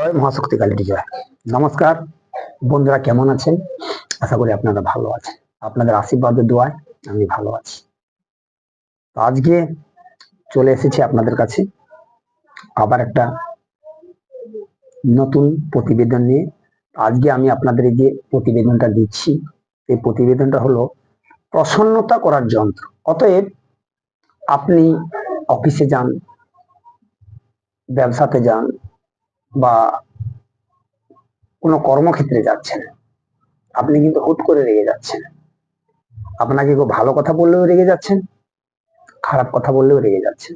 জয় মহাশক্তি কালীটি জয়। নমস্কার, বন্ধুরা কেমন আছেন? আশা করি আপনারা ভালো আছেন। আপনাদের আশীর্বাদের দোয়ায় আমি ভালো আছি। আজকে চলে এসেছি আপনাদের কাছে আবার একটা নতুন প্রতিবেদন নিয়ে। আজকে আমি আপনাদের যে প্রতিবেদনটা দিচ্ছি, এই প্রতিবেদনটা হলো প্রসন্নতা করার যন্ত্র। অতএব আপনি অফিসে যান, ব্যবসাতে যান বা কোনো কর্মক্ষেত্রে যাচ্ছেন। আপনি কিন্তু হুট করে রেগে যাচ্ছেন। আপনাকে কেউ ভালো কথা বললেও রেগে যাচ্ছেন, খারাপ কথা বললেও রেগে যাচ্ছেন।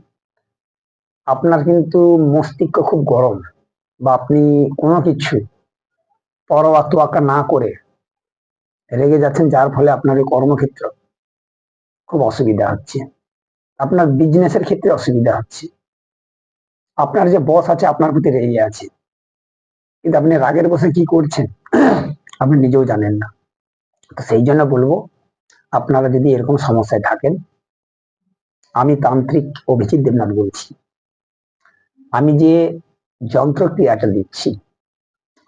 আপনার কিন্তু মস্তিষ্ক খুব গরম বা আপনি কোনো কিছু পরোয়া তোয়াক্কা না করে রেগে যাচ্ছেন, যার ফলে আপনার কর্মক্ষেত্র খুব অসুবিধা হচ্ছে। আপনার বিজনেসের ক্ষেত্রে অসুবিধা হচ্ছে। আপনার যে বস আছে, আপনার প্রতি রেগে আছে। কিন্তু আপনি রাগের বসে কি করছেন, আপনি নিজেও জানেন না। তো সেই জন্য বলব, আপনারা যদি এরকম সমস্যায় থাকেন, আমি তান্ত্রিক অভিজিৎ দেবনাথ বলছি। আমি যে যন্ত্রক্রিয়াটা দিচ্ছি,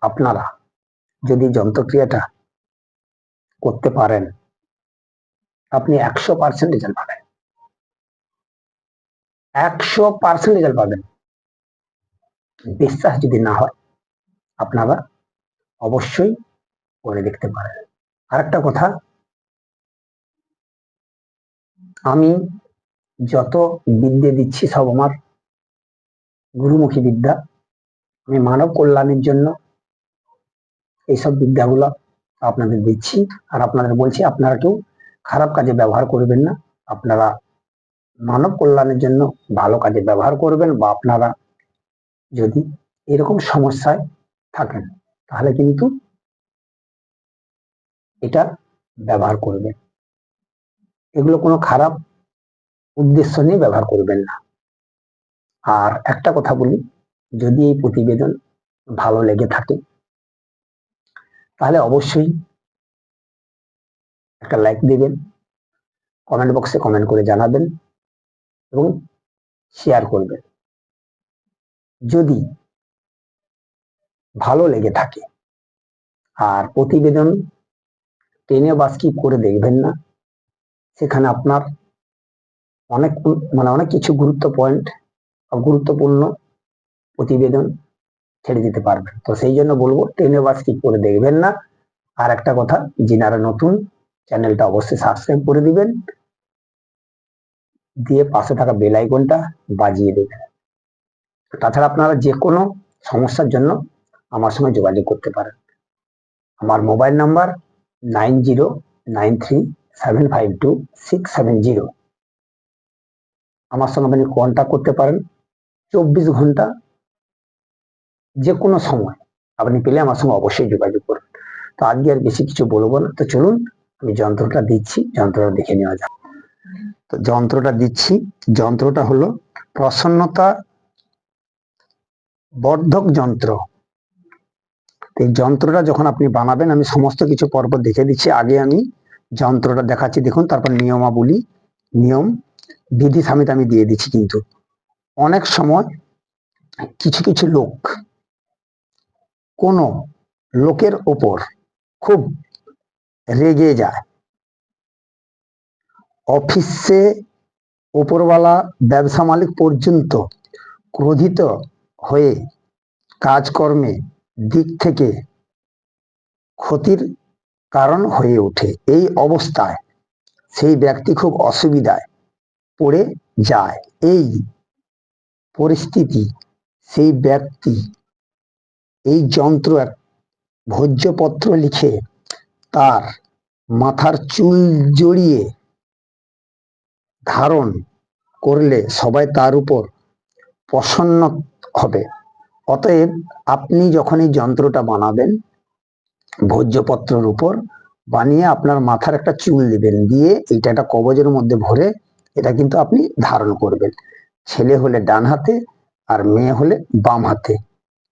আপনারা যদি যন্ত্রক্রিয়াটা করতে পারেন, আপনি একশো পার্সেন্ট রেজাল্ট পাবেন। একশো পার্সেন্ট রেজাল্ট পাবেন। বিশ্বাস যদি না হয়, আপনারা অবশ্যই করে দেখতে পারেন। আরেকটা কথা, আমি যত বিদ্যে দিচ্ছি সব আমার গুরুমুখী বিদ্যা। আমি মানব কল্যাণের জন্য এইসব বিদ্যাগুলো আপনাদের দিচ্ছি। আর আপনাদের বলছি, আপনারা কেউ খারাপ কাজে ব্যবহার করবেন না। আপনারা মানব কল্যাণের জন্য ভালো কাজে ব্যবহার করবেন বা আপনারা যদি এরকম সমস্যায় থাকেন, তাহলে কিন্তু এটা ব্যবহার করবেন। এগুলো কোনো খারাপ উদ্দেশ্য নিয়ে ব্যবহার করবেন না। আর একটা কথা বলি, যদি এই প্রতিবেদন ভালো লেগে থাকে, তাহলে অবশ্যই একটা লাইক দিবেন কমেন্ট বক্সে কমেন্ট করে জানাবেন এবং শেয়ার করবেন। যদি ভালো লেগে থাকে, আর প্রতিবেদন টেনে বা স্কিপ করে দেখবেন না? সেখানে আপনার অনেক মানে অনেক কিছু গুরুত্ব পয়েন্ট গুরুত্বপূর্ণ প্রতিবেদন ছেড়ে দিতে পারবেন। তো সেই জন্য বলব, টেনে বা স্কিপ করে দেখবেন না? আর একটা কথা, যিনারা নতুন, চ্যানেলটা অবশ্যই সাবস্ক্রাইব করে দিবেন। দিয়ে পাশে থাকা বেল আইকনটা বাজিয়ে দেবেন। তাছাড়া আপনারা যে কোনো সমস্যার জন্য আমার সঙ্গে যোগাযোগ করতে পারেন। আমার mobile number nine zero, nine three, seven five two, six seven zero. আমার সঙ্গে আপনি কন্ট্যাক্ট করতে পারেন চব্বিশ ঘণ্টা যে কোনো সময়। আপনি পেলে আমার সঙ্গে অবশ্যই যোগাযোগ করুন। তো আজকে আর বেশি কিছু বলব না। তো চলুন, আমি যন্ত্রটা দিচ্ছি, যন্ত্রটা দেখে নেওয়া যাক। তো যন্ত্রটা দিচ্ছি, যন্ত্রটা হলো প্রসন্নতা বর্ধক যন্ত্র। এই যন্ত্রটা যখন আপনি বানাবেন, আমি সমস্ত কিছু পরপর দেখে দিচ্ছি। আগে আমি যন্ত্রটা দেখাচ্ছি, দেখুন, তারপর নিয়মাবলী, নিয়ম, বিধি সামিত আমি দিয়ে দিচ্ছি কিন্তু। অনেক সময় কিছু কিছু লোক, কোনো লোকের ওপর খুব রেগে যায়। অফিসে ওপরওয়ালা ব্যবসা মালিক পর্যন্ত ক্রোধিত হয়ে কাজকর্মে দিক থেকে ক্ষতির কারণ হয়ে ওঠে। এই অবস্থায় সেই ব্যক্তি খুব অসুবিধায় পড়ে যায়। এই পরিস্থিতি, সেই ব্যক্তি এই যন্ত্র এক ভোজ্যপত্র লিখে তার মাথার চুল জড়িয়ে ধারণ করলে সবাই তার উপর প্রসন্ন হবে। অতএব আপনি যখন এই যন্ত্রটা বানাবেন, ভোজ্যপত্রের উপর বানিয়ে আপনার মাথার একটা চুল দিবেন, দিয়ে এটা একটা কবজের মধ্যে ভরে এটা কিন্তু আপনি ধারণ করবেন। ছেলে হলে ডান হাতে আর মেয়ে হলে বাম হাতে।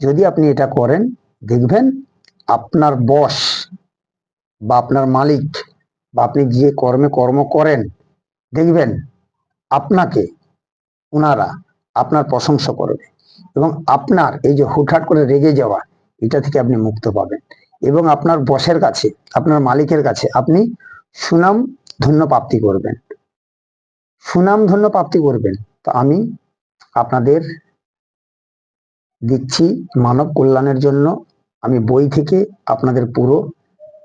যদি আপনি এটা করেন, দেখবেন আপনার বস বা আপনার মালিক বা আপনি যে কর্মে কর্ম করেন, দেখবেন আপনাকে ওনারা আপনার প্রশংসা করবে। এবং আপনার এই যে হুটহাট করে রেগে যাওয়া, এটা থেকে আপনি মুক্ত পাবেন। এবং আপনার বসের কাছে, আপনার মালিকের কাছে আপনি সুনাম ধন্য প্রাপ্তি করবেন। সুনাম ধন্য প্রাপ্তি করবেন। তো আমি আপনাদের দিচ্ছি মানব কল্যাণের জন্য। আমি বই থেকে আপনাদের পুরো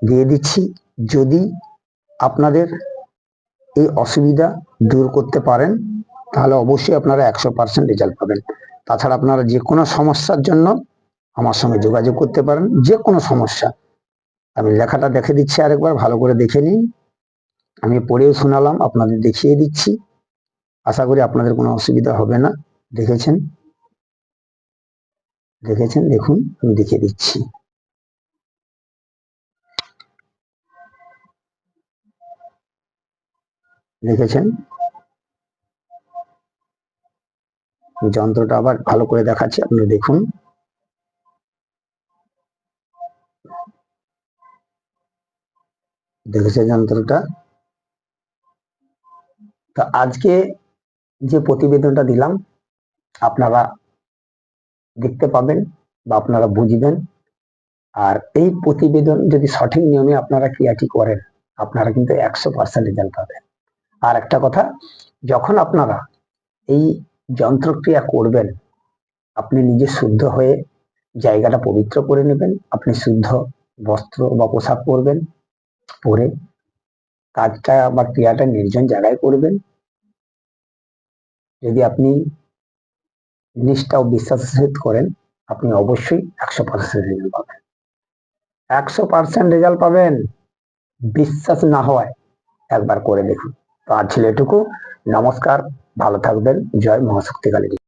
দিয়ে দিচ্ছি। যদি আপনাদের এই অসুবিধা দূর করতে পারেন, তাহলে অবশ্যই আপনারা একশো পার্সেন্ট রেজাল্ট পাবেন। তাছাড়া আপনারা যে কোনো সমস্যার জন্য আমার সঙ্গে যোগাযোগ করতে পারেন, যে কোনো সমস্যা। আমি লেখাটা দেখে দিচ্ছি আরেকবার, ভালো করে দেখে নিন। আমি পড়েও শোনালাম, আপনাদের দেখিয়ে দিচ্ছি। আশা করি আপনাদের কোনো অসুবিধা হবে না। দেখেছেন? দেখেছেন? দেখুন, আমি দেখিয়ে দিচ্ছি। দেখেছেন? যন্ত্রটা আবার ভালো করে দেখাচ্ছি, আপনি দেখুন। দেখেছে যন্ত্রটা? তো আজকে যে প্রতিবেদনটা দিলাম, আপনারা দেখতে পাবেন বা আপনারা বুঝবেন। আর এই প্রতিবেদন যদি সঠিক নিয়মে আপনারা ক্রিয়াটি করেন, আপনারা কিন্তু একশো পার্সেন্ট রেজাল্ট পাবেন। আর একটা কথা, যখন আপনারা এই যন্ত্রক্রিয়া করবেন। আপনি নিজে শুদ্ধ হয়ে জায়গাটা পবিত্র করে নেবেন। আপনি শুদ্ধ বস্ত্র বা পোশাক পরবেন, পরে কাজটা বা ক্রিয়াটা নির্জন জায়গায় করবেন। যদি আপনি নিষ্ঠা ও করেন, আপনি অবশ্যই একশো পার্সেন্ট রেজাল্ট পাবেন। একশো পার্সেন্ট রেজাল্ট পাবেন। বিশ্বাস না হওয়ায় একবার করে দেখুন। ছেলেটুকু ছিল এটুকু। নমস্কার ভালো থাকবেন। জয় মহাশক্তি মহাশক্তিকালী।